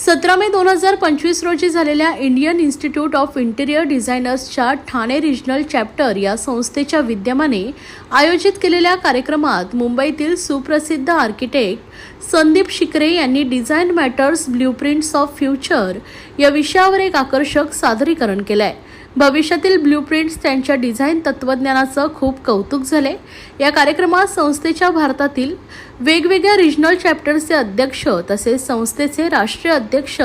सतरा मे दोन हजार पंचवीस रोजी झालेल्या इंडियन इन्स्टिट्यूट ऑफ इंटिरियर डिझायनर्सच्या ठाणे रिजनल चॅप्टर या संस्थेच्या विद्यमाने आयोजित केलेल्या कार्यक्रमात मुंबईतील सुप्रसिद्ध आर्किटेक्ट संदीप शिकरे यांनी design matters blueprints of future या विषयावर एक आकर्षक सादरीकरण केलं आहे भविष्यातील ब्ल्यूप्रिंट्स त्यांच्या डिझाईन तत्वज्ञानाचं खूप कौतुक झाले या कार्यक्रमात संस्थेच्या भारतातील वेगवेगळ्या रिजनल चॅप्टर्सचे अध्यक्ष तसेच संस्थेचे राष्ट्रीय अध्यक्ष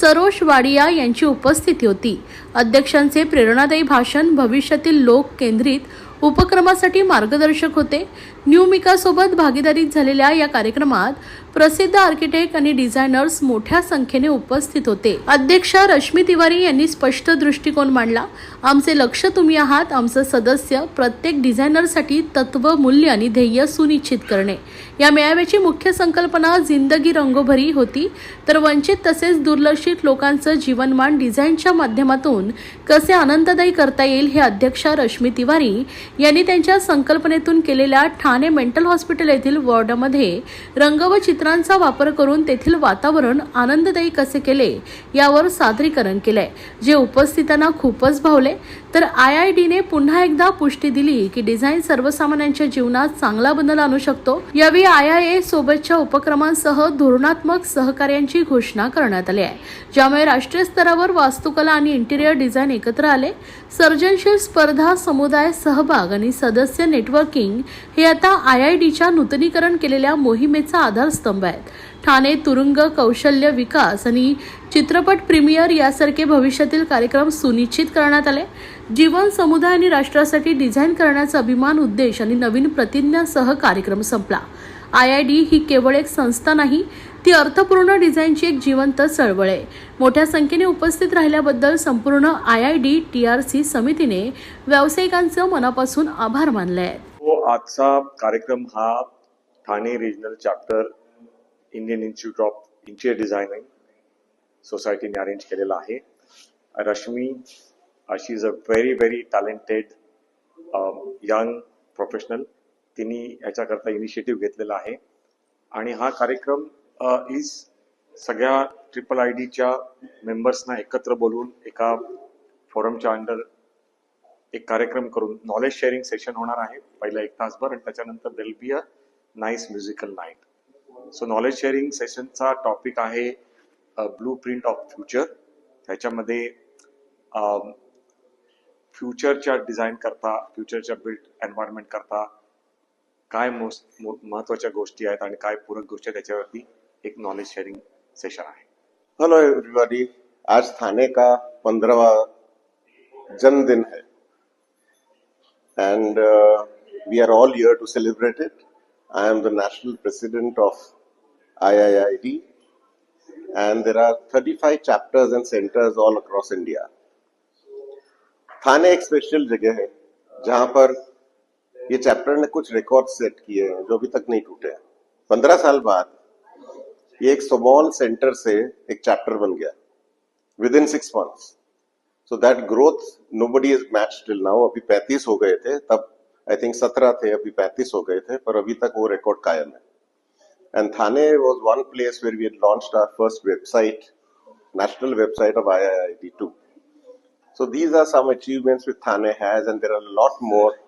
सरोश वाडिया यांची उपस्थिती होती. अध्यक्षांचे प्रेरणादायी भाषण भविष्यातील लोक केंद्रित उपक्रमासाठी मार्गदर्शक होते. न्यूमिकासोबत भागीदारीत झालेल्या या कार्यक्रमात प्रसिद्ध आर्किटेक्ट आणि डिझायनर्स मोठ्या संख्येने उपस्थित होते. अध्यक्ष रश्मी तिवारी यांनी स्पष्ट दृष्टिकोन मांडला. आमचे लक्ष तुम्ही आहात आमचं सदस्य प्रत्येक डिझायनरसाठी तत्व मूल्य आणि ध्येय सुनिश्चित करणे. या मेळाव्याची मुख्य संकल्पना जिंदगी रंगोभरी होती तर वंचित तसेच दुर्लक्षित लोकांचं जीवनमान डिझाईनच्या माध्यमातून कसे आनंददायी करता येईल हे अध्यक्ष रश्मी तिवारी यांनी त्यांच्या संकल्पनेतून केलेल्या ठाण मेंटल हॉस्पिटल येथील वॉर्डमध्ये रंग व चित्रांचा वापर करून तेथील वातावरण आनंददायी कसे केले यावर सादरीकरण केलंय. जे उपस्थितांना खूपच भावले. तर आय आय डीने पुन्हा एकदा पुष्टी दिली की डिझाईन सर्वसामान्यांच्या जीवनात चांगला बदल आणू शकतो. यावेळी आय आय ए सोबतच्या उपक्रमांसह धोरणात्मक सहकार्यांची घोषणा करण्यात आली आहे. ज्यामुळे राष्ट्रीय स्तरावर वास्तुकला आणि इंटिरियर डिझाईन एकत्र आले. सर्जनशील स्पर्धा समुदाय सहभाग आणि सदस्य नेटवर्किंग हे आता आय आय डीच्या नूतनीकरण केलेल्या मोहिमेचा आधारस्तंभ आहेत. ठाणे तुरुंग कौशल्य विकास आणि चित्रपट प्रीमियर यासारखे भविष्यातील कार्यक्रम सुनिश्चित करण्यात आले. जीवन समुदाय आणि राष्ट्रासाठी डिझाईन करण्याचा अभिमान उद्देश आणि नवीन प्रतिज्ञासह कार्यक्रम संपला. आय आय डी ही केवळ एक संस्था नाही ती अर्थपूर्ण डिझाईनची एक जिवंत चळवळ आहे. मोठ्या संख्येने उपस्थित राहिल्याबद्दल संपूर्ण I I D T R C समितीने व्यावसायिकांचं मनापासून आभार मानले आहेत हो, आजचा कार्यक्रम हा Thane regional chapter Indian institute of interior designing सोसायटीने अरेंज केलेला आहे. Rashmi she is a very very talented young professional तिने याच्याकरता इनिशिएटिव्ह घेतलेला आहे. आणि हा कार्यक्रम इज सगळ्या ट्रिपल आय डीच्या मेंबर्सना एकत्र बोलवून एका फोरमच्या अंडर एक कार्यक्रम करून नॉलेज शेअरिंग सेशन होणार आहे पहिला एक तासभर आणि त्याच्यानंतर there'll be a nice musical night so knowledge sharing सेशनचा topic आहे ब्लू प्रिंट ऑफ फ्युचर त्याच्यामध्ये फ्युचरच्या डिझाईन करता फ्युचरच्या बिल्ड एन्व्हायरमेंट करता काय मोस्ट महत्त्वाच्या गोष्टी आहेत आणि काय पूरक गोष्टी आहेत त्याच्यावरती एक नॉलेज शेअरिंग सेशन आहे हेलो एवरीबॉडी आज थाने का पंद्रहवा जन्मदिन है। And we are all here to celebrate it I am the national president of IIID and there are 35 chapters and centers all across India. Thane एक स्पेशल जगह है, जहाँ पर ये चैप्टर ने कुछ रिकॉर्ड सेट किए हैं, जो अभी तक नहीं टूटे हैं। पंद्रह साल बाद ये एक स्मॉल सेंटर से एक चैप्टर बन गया within six month so that growth nobody is match till now अभी पैंतीस हो गए थे, तब आई थिंक सत्रह थे, अभी पैंतीस हो गए थे, पर अभी तक वो रिकॉर्ड कायम है। And Thane was one place where we launch our first website national website of I I I too so these are some achievements with Thane has and there are lot more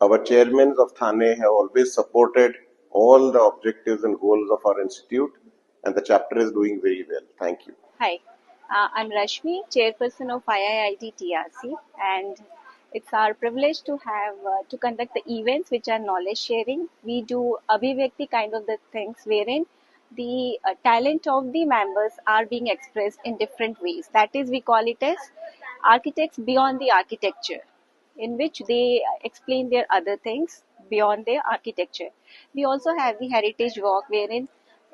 our chairman of Thane have always supported all the objectives and goals of our institute, and the chapter is doing very well. Thank you. Hi, uh, I'm Rashmi, chairperson of IIIT TRC, and it's our privilege to have uh, to conduct the events which are knowledge sharing. We do Abhivyakti kind of the things wherein the uh, talent of the members are being expressed in different ways. That is, we call it as architects beyond the architecture, in which they explain their other things beyond their architecture. We also have the heritage walk wherein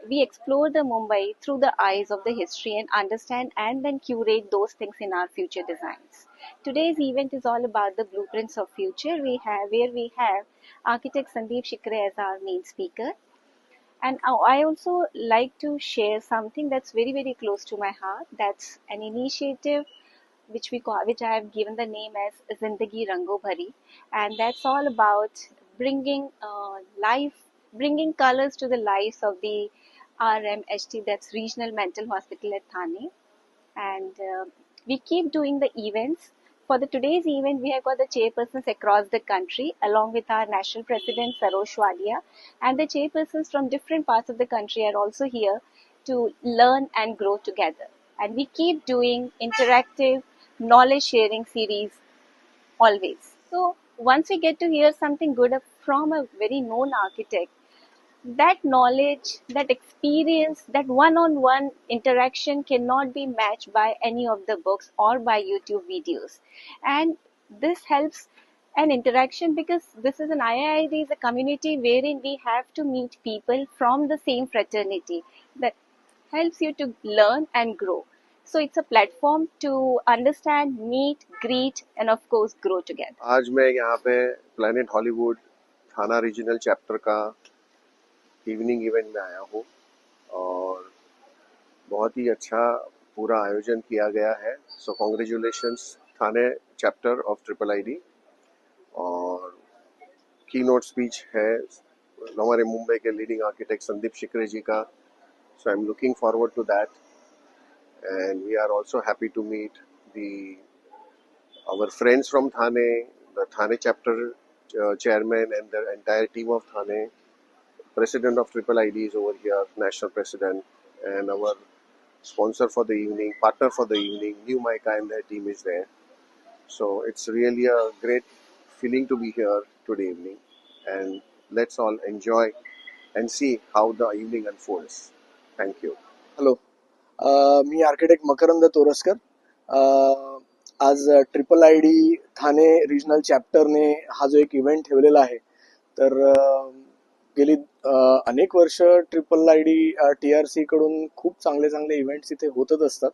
we explore the Mumbai through the eyes of the history and understand and then curate those things in our future designs. Today's event is all about the blueprints of future. We have where we have architect Sandeep Shikre as our main speaker. And I also like to share something that's very very close to my heart. That's an initiative which we call, which I have given the name as Zindagi Rango Bhari, and that's all about bringing uh, life, bringing colors to the lives of the RMHT, that's Regional Mental Hospital at Thane. And uh, we keep doing the events. For the today's event, we have got the chairpersons across the country, along with our national president Sarosh Wadia, and the chairpersons from different parts of the country are also here to learn and grow together. And we keep doing interactive knowledge sharing series always. So once we get to hear something good from a very known architect, that knowledge, that experience, that one on one interaction cannot be matched by any of the books or by YouTube videos. And this helps an interaction because this is an IIID is a community wherein we have to meet people from the same fraternity that helps you to learn and grow. So it's a platform to understand, meet, greet, and of course grow together. आज मैं यहाँ पे planet Hollywood Thane regional chapter का evening event में आया हूँ और बहुत ही अच्छा पूरा आयोजन किया गया है। So congratulations Thane chapter of triple I D और की नोट स्पीच है। हमारे मुंबई के लीडिंग आर्किटेक्ट संदीप शिकरे जी का। So I am looking forward to that and we are also happy to meet the our friends from Thane, the Thane chapter uh, chairman and the entire team of Thane. President of Triple ID is over here, national president, and our sponsor for the evening, partner for the evening, New Micah and their team is there. So it's really a great feeling to be here today evening, and let's all enjoy and see how the evening unfolds. Thank you. Hello. मी architect Makarand Toraskar. आज triple I D Thane regional चॅप्टरने हा जो एक event ठेवलेला आहे. तर गेली अनेक वर्ष triple I D T R C कडून खूप चांगले चांगले इव्हेंट्स इथे होतच असतात.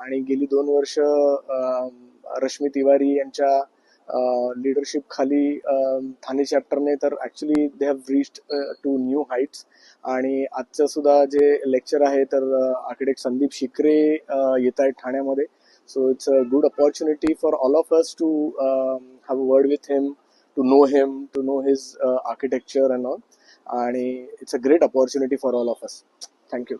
आणि गेली दोन वर्ष रश्मी तिवारी यांच्या लिडरशिप खाली ठाणे चॅप्टरने तर actually they have reached to new heights आणि आजचं सुद्धा जे लेक्चर आहे तर आर्किटेक्ट संदीप शिकरे येत आहेत ठाण्यामध्ये. So it's a good opportunity for all of us to have a word with him to know him to know his architecture and all आणि it's a great opportunity for all of us thank you